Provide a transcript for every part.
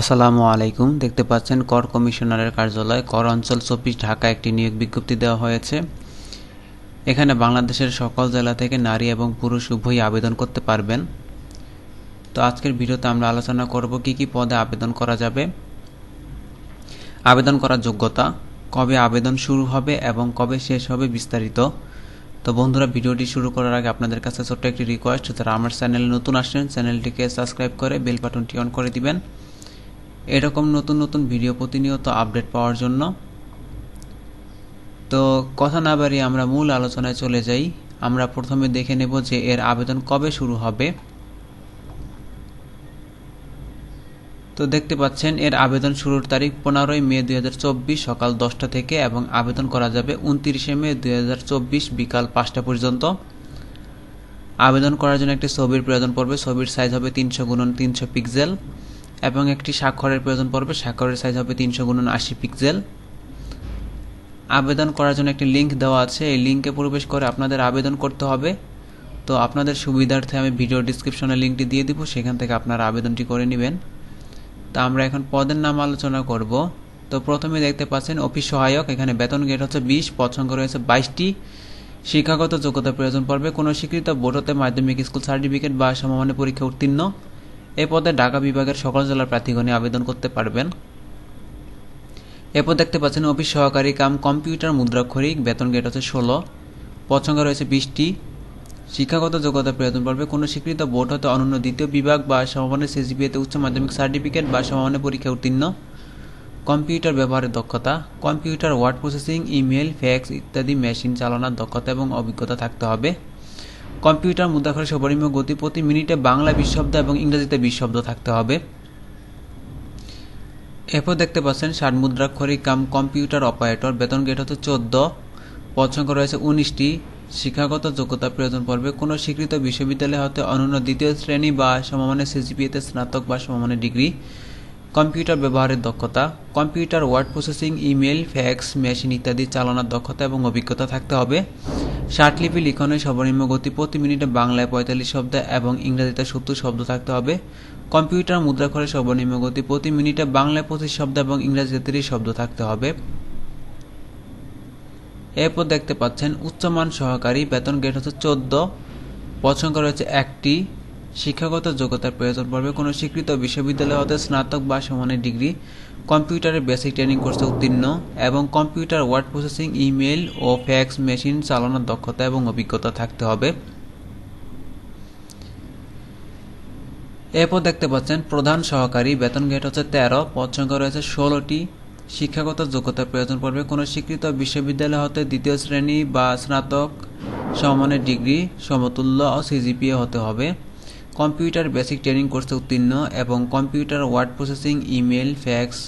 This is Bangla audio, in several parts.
আসসালামু আলাইকুম। দেখতে পাচ্ছেন, কর কমিশনারের কার্যালয়, কর অঞ্চল চব্বিশ ঢাকা একটি নিয়োগ বিজ্ঞপ্তি দেওয়া হয়েছে। এখানে বাংলাদেশের সকল জেলা থেকে নারী এবং পুরুষ উভয়ই আবেদন করতে পারবেন। তো আজকের ভিডিওতে আমরা আলোচনা করব কি কি পদে আবেদন করা যাবে, আবেদন করার যোগ্যতা, কবে আবেদন শুরু হবে এবং কবে শেষ হবে বিস্তারিত। তো বন্ধুরা, ভিডিওটি শুরু করার আগে আপনাদের কাছে ছোট্ট একটি রিকোয়েস্ট যারা আমার চ্যানেলে নতুন আসছেন, চ্যানেলটিকে সাবস্ক্রাইব করে বেল বাটনটি অন করে দিবেন। এরকম নতুন নতুন ভিডিও প্রতিনিয়ত আপডেট পাওয়ার জন্য। তো কথা না বাড়িয়ে আমরা মূল আলোচনায় চলে যাই। আমরা প্রথমে দেখে নেব যে এর আবেদন কবে শুরু হবে। তো দেখতে পাচ্ছেন, এর আবেদন শুরুর তারিখ পনেরোই মে দুই হাজার চব্বিশ সকাল দশটা থেকে এবং আবেদন করা যাবে উনত্রিশে মে দুই হাজার চব্বিশ বিকাল পাঁচটা পর্যন্ত। আবেদন করার জন্য একটি ছবির প্রয়োজন পড়বে। ছবির সাইজ হবে তিনশো গুণন তিনশো পিক্সেল এবং একটি স্বাক্ষরের প্রয়োজন পড়বে। স্বাক্ষরের সাইজ হবে তিনশো গুণন আশি পিক্সেল আবেদন করার জন্য একটি লিঙ্ক দেওয়া আছে। এই লিঙ্কে প্রবেশ করে আপনাদের আবেদন করতে হবে। তো আপনাদের সুবিধার্থে আমি ভিডিও ডিসক্রিপশনে লিঙ্কটি দিয়ে দিব। সেখান থেকে আপনারা আবেদনটি করে নেবেন। তা আমরা এখন পদের নাম আলোচনা করব। তো প্রথমে দেখতে পাচ্ছেন অফিস সহায়ক। এখানে বেতন গেট হচ্ছে বিশ, পদ সংখ্যা রয়েছে বাইশটি। শিক্ষাগত যোগ্যতা প্রয়োজন পড়বে। কোনো স্বীকৃত বোর্ড হতে মাধ্যমিক স্কুল সার্টিফিকেট বা সমমানের পরীক্ষা উত্তীর্ণ। এ পদে ঢাকা বিভাগের সকল জেলার প্রার্থীগণে আবেদন করতে পারবেন। এরপর দেখতে পাচ্ছেন, অফিস সহকারী কাম কম্পিউটার মুদ্রাক্ষরিক, বেতন গেট হচ্ছে ষোলো সংখ্যা রয়েছে বিশটি। শিক্ষাগত যোগ্যতা প্রয়োজন পড়বে। কোনো স্বীকৃত বোর্ড হতে অনন্য দ্বিতীয় বিভাগ বা সমমানের সিজিপিএতে উচ্চ মাধ্যমিক সার্টিফিকেট বা সমমানের পরীক্ষা উত্তীর্ণ। কম্পিউটার ব্যবহারের দক্ষতা, computer word processing email fax ইত্যাদি মেশিন চালানোর দক্ষতা এবং অভিজ্ঞতা থাকতে হবে। কম্পিউটার মুদ্রাক্ষরের সর্বনিম্ন গতি প্রতি মিনিটে বাংলা বিশ শব্দ এবং ইংরেজিতে বিশ শব্দ থাকতে হবে। এরপর দেখতে পাচ্ছেন, ষাট মুদ্রাক্ষরিক কাম কম্পিউটার অপারেটর, বেতন গেট হচ্ছে চোদ্দ, পদ সংখ্যা রয়েছে উনিশটি, শিক্ষাগত যোগ্যতা প্রয়োজন পড়বে। কোনো স্বীকৃত বিশ্ববিদ্যালয় হতে অনন্য দ্বিতীয় শ্রেণি বা সমমানের সিজিপিএতে স্নাতক বা সমমানের ডিগ্রি। কম্পিউটার ব্যবহারের দক্ষতা, computer word processing, email, fax, machine ইত্যাদি চালানোর দক্ষতা এবং অভিজ্ঞতা থাকতে হবে। লিপি লিখনের সর্বনিম্ন গতি প্রতি মিনিটে বাংলায় পঁয়তাল্লিশ শব্দ এবং ইংরেজিতে সত্তর শব্দ থাকতে হবে। কম্পিউটার মুদ্রাক্ষরের সর্বনিম্ন গতি প্রতি মিনিটে বাংলায় পঁচিশ শব্দ এবং ইংরেজিতে তিরিশ শব্দ থাকতে হবে। এরপর দেখতে পাচ্ছেন, উচ্চমান সহকারী, বেতন গেট হচ্ছে চোদ্দ সংখ্যা রয়েছে একটি। শিক্ষাগত যোগ্যতার প্রয়োজন পড়বে। কোনো স্বীকৃত বিশ্ববিদ্যালয় হতে স্নাতক বা সমানের ডিগ্রি। কম্পিউটারের বেসিক ট্রেনিং কোর্সে উত্তীর্ণ এবং কম্পিউটার ওয়ার্ড প্রসেসিং ইমেল ও ফ্যাক্স মেশিন চালানোর দক্ষতা এবং অভিজ্ঞতা থাকতে হবে। এরপর দেখতে পাচ্ছেন, প্রধান সহকারী বেতন গেট হচ্ছে তেরো, পদ সংখ্যা রয়েছে ষোলোটি। শিক্ষাগত যোগ্যতার প্রয়োজন পড়বে কোনো স্বীকৃত বিশ্ববিদ্যালয় হতে দ্বিতীয় শ্রেণি বা স্নাতক সমানের ডিগ্রি, সমতুল্য ও সিজিপিএ হতে হবে। কম্পিউটার বেসিক ট্রেনিং কোর্সে উত্তীর্ণ এবং computer word processing email fax,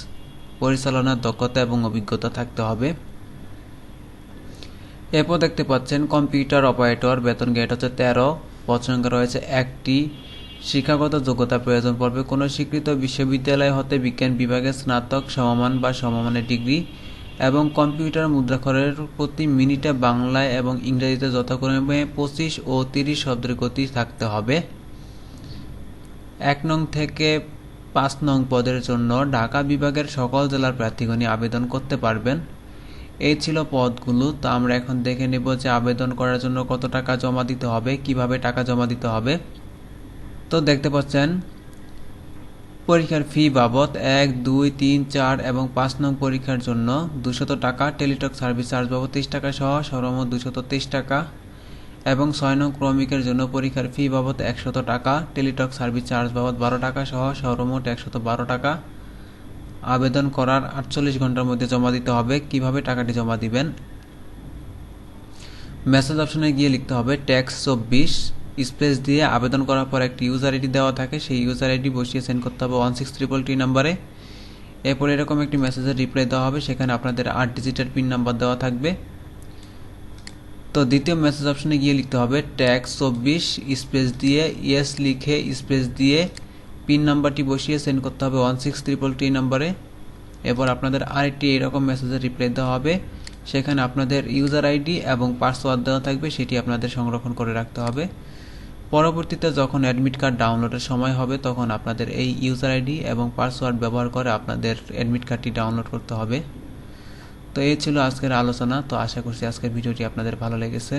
পরিচালনার দক্ষতা এবং অভিজ্ঞতা থাকতে হবে। এরপর দেখতে পাচ্ছেন, কম্পিউটার অপারেটর, বেতন গেট হচ্ছে তেরো, পদ সংখ্যা রয়েছে একটি। শিক্ষাগত যোগ্যতা প্রয়োজন পড়বে। কোনো স্বীকৃত বিশ্ববিদ্যালয় হতে বিজ্ঞান বিভাগে স্নাতক, সমমান বা সমমানের ডিগ্রি এবং কম্পিউটার মুদ্রাক্ষরের প্রতি মিনিটে বাংলায় এবং ইংরেজিতে যথাক্রমে পঁচিশ ও তিরিশ শব্দের গতি থাকতে হবে। এক নং থেকে পাঁচ নং পদের জন্য ঢাকা বিভাগের সকল জেলার প্রার্থীগণই আবেদন করতে পারবেন। এই ছিল পদগুলো। তো আমরা এখন দেখে নেব যে আবেদন করার জন্য কত টাকা জমা দিতে হবে, কীভাবে টাকা জমা দিতে হবে। তো দেখতে পাচ্ছেন, পরীক্ষার ফি বাবদ এক, দুই, তিন, চার এবং পাঁচ নং পরীক্ষার জন্য দুশত টাকা, টেলিটক সার্ভিস চার্জ বাবদ তেইশ টাকা সহ সর্বমোট দুশত তেইশ টাকা। এবং ছয় নং ক্রমিকের জন্য পরীক্ষার ফি বাবদ একশত টাকা, টেলিটক সার্ভিস চার্জ বাবদ বারো টাকা সহ সর্বমোট একশত বারো টাকা। আবেদন করার আটচল্লিশ ঘণ্টার মধ্যে জমা দিতে হবে। কীভাবে টাকাটি জমা দিবেন? মেসেজ অপশনে গিয়ে লিখতে হবে, ট্যাক্স চব্বিশ। স্পেস দিয়ে আবেদন করার পর একটি ইউজার আইডি দেওয়া থাকে। সেই ইউজার আইডি বসিয়ে সেন্ড করতে হবে ওয়ান সিক্স ট্রিপল টি নাম্বারে এরপর এরকম একটি মেসেজের রিপ্লাই দেওয়া হবে। সেখানে আপনাদের আট ডিজিটের পিন নাম্বার দেওয়া থাকবে। তো দ্বিতীয় মেসেজ অপশনে গিয়ে লিখতে হবে ট্যাক্স চব্বিশ স্পেস দিয়ে ইয়েস লিখে স্পেস দিয়ে পিন নাম্বারটি বসিয়ে সেন্ড করতে হবে ওয়ান সিক্স ট্রিপল টি নাম্বারে এরপর আপনাদের আরেকটি এরকম মেসেজের রিপ্লাই দেওয়া হবে, সেখানে আপনাদের ইউজার আইডি এবং পাসওয়ার্ড দেওয়া থাকবে, সেটি আপনাদের সংরক্ষণ করে রাখতে হবে। পরবর্তীতে যখন অ্যাডমিট কার্ড ডাউনলোডের সময় হবে, তখন আপনাদের এই ইউজার আইডি এবং পাসওয়ার্ড ব্যবহার করে আপনাদের অ্যাডমিট কার্ডটি ডাউনলোড করতে হবে। তো এই ছিল আজকের আলোচনা। তো আশা করছি আজকের ভিডিওটি আপনাদের ভালো লেগেছে।